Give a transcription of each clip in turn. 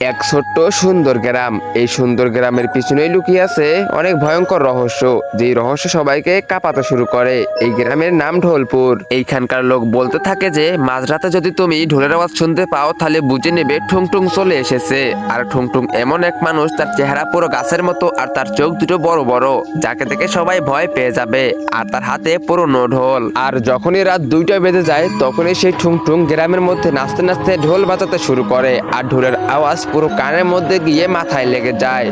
এক ছোট্ট সুন্দর গ্রাম। এই সুন্দর গ্রামের পিছনেই লুকিয়ে আছে অনেক ভয়ঙ্কর রহস্য, যেই রহস্য সবাইকে কাঁপাতে শুরু করে। এই গ্রামের নাম ঢোলপুর। এইখানকার লোক বলতে থাকে যে, মাঝরাতে যদি তুমি ঢোলের আওয়াজ শুনতে পাও, তাহলে বুঝে নেবে ঠুং ঠুং চলে এসেছে। আর ঠুং ঠুং এমন এক মানুষ, তার চেহারা পুরো গাছের মতো আর তার চোখ দুটো বড় বড়, যাকে দেখে সবাই ভয় পেয়ে যাবে। আর তার হাতে পুরনো ঢোল। আর যখনই রাত দুইটা বেজে যায়, তখনই সেই ঠুং ঠুং গ্রামের মধ্যে নাচতে নাচতে ঢোল বাজাতে শুরু করে। আর ঢোলের আওয়াজ পুরো কানের মধ্যে গিয়ে মাথায় লেগে যায়।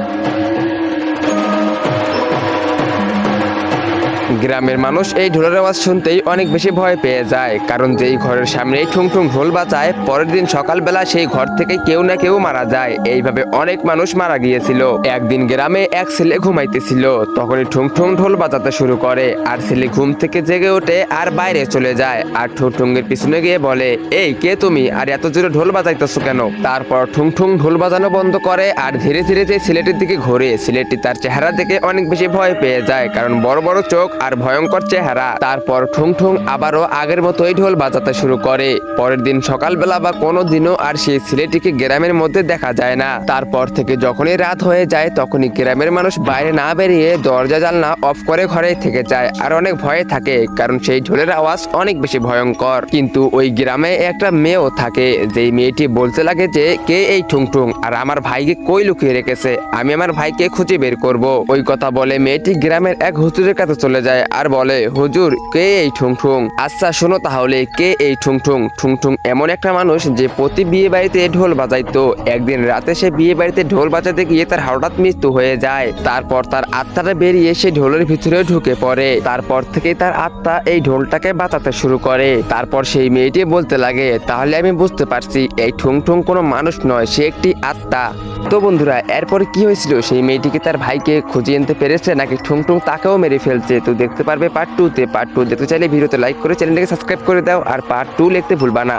গ্রামের মানুষ এই ঢোলের আওয়াজ শুনতেই অনেক বেশি ভয় পেয়ে যায়, কারণ যেই ঘরের সামনেই ঠুং ঠুং ঢোল বাজায়, পরের দিন সকালবেলা সেই ঘর থেকে কেউ না কেউ মারা যায়। এইভাবে অনেক মানুষ মারা গিয়েছিল। একদিন গ্রামে এক ছেলে ঘুমাইতেছিল, তখনই ঠুং ঠুং ঢোল বাজাতে শুরু করে, আর ছেলে ঘুম থেকে জেগে ওঠে আর বাইরে চলে যায়। আর ঠুং ঠুঙ্গের পিছনে গিয়ে বলে, এই, কে তুমি? আর এত জোরে ঢোল বাজাইতেছো কেন? তারপর ঠুং ঠুং ঢোল বাজানো বন্ধ করে, আর ধীরে ধীরে যে ছেলেটির দিকে ঘোরে, ছেলেটি তার চেহারা দেখে অনেক বেশি ভয় পেয়ে যায়, কারণ বড় বড় চোখ আর ভয়ঙ্কর চেহারা। তারপর ঠুং ঠুং আবারও আগের মতোই ঢোল বাজাতে শুরু করে। পরের দিন সকালবেলা বা কোনো দিনও আর সেই ছেলেটিকে গ্রামের মধ্যে দেখা যায় না। তারপর থেকে যখনই রাত হয়ে যায়, তখনই গ্রামের মানুষ বাইরে না বেরিয়ে দরজা জানলা অফ করে ঘরে থেকে যায় আর অনেক ভয়ে থাকে, কারণ সেই ঢোলের আওয়াজ অনেক বেশি ভয়ঙ্কর। কিন্তু ওই গ্রামে একটা মেয়েও থাকে, যেই মেয়েটি বলতে লাগে যে, কে এই ঠুং ঠুং আর আমার ভাইকে কই লুকিয়ে রেখেছে? আমি আমার ভাইকে খুঁজে বের করব। ওই কথা বলে মেয়েটি গ্রামের এক হুজুরের কাছে চলে যায়। আর বলে, হুজুর, কে এই ঠুং ঠুং আচ্ছা শোনো তাহলে, কে এই ঠুং ঠুং ঠুং ঠুং এমন একটা মানুষ যে প্রতি বিয়ে বাড়িতে ঢোল বাজাইতো। একদিন রাতে সে বিয়ে বাড়িতে ঢোল বাজাতে গিয়ে তার হঠাৎ মৃত্যু হয়ে যায়। তারপর তার আত্মাটা বেরিয়ে সে ঢোলের ভিতরে ঢুকে পড়ে। তারপর থেকে তার আত্মা এই ঢোলটাকে বাঁচাতে শুরু করে। তারপর সেই মেয়েটি বলতে লাগে, তাহলে আমি বুঝতে পারছি, এই ঠুং ঠুং কোনো মানুষ নয়, সে একটি আত্মা। তো বন্ধুরা, এরপর কি হয়েছিল? সেই মেয়েটিকে তার ভাইকে খুঁজিয়ে আনতে পেরেছে, নাকি ঠুং ঠুং তাকেও মেরে ফেলছে? তো দেখতে পারবে পার্ট টুতে পার্ট টু দেখতে চাইলে ভিডিওতে লাইক করে চ্যানেলটাকে সাবস্ক্রাইব করে দাও, আর পার্ট টু লিখতে ভুলবা না।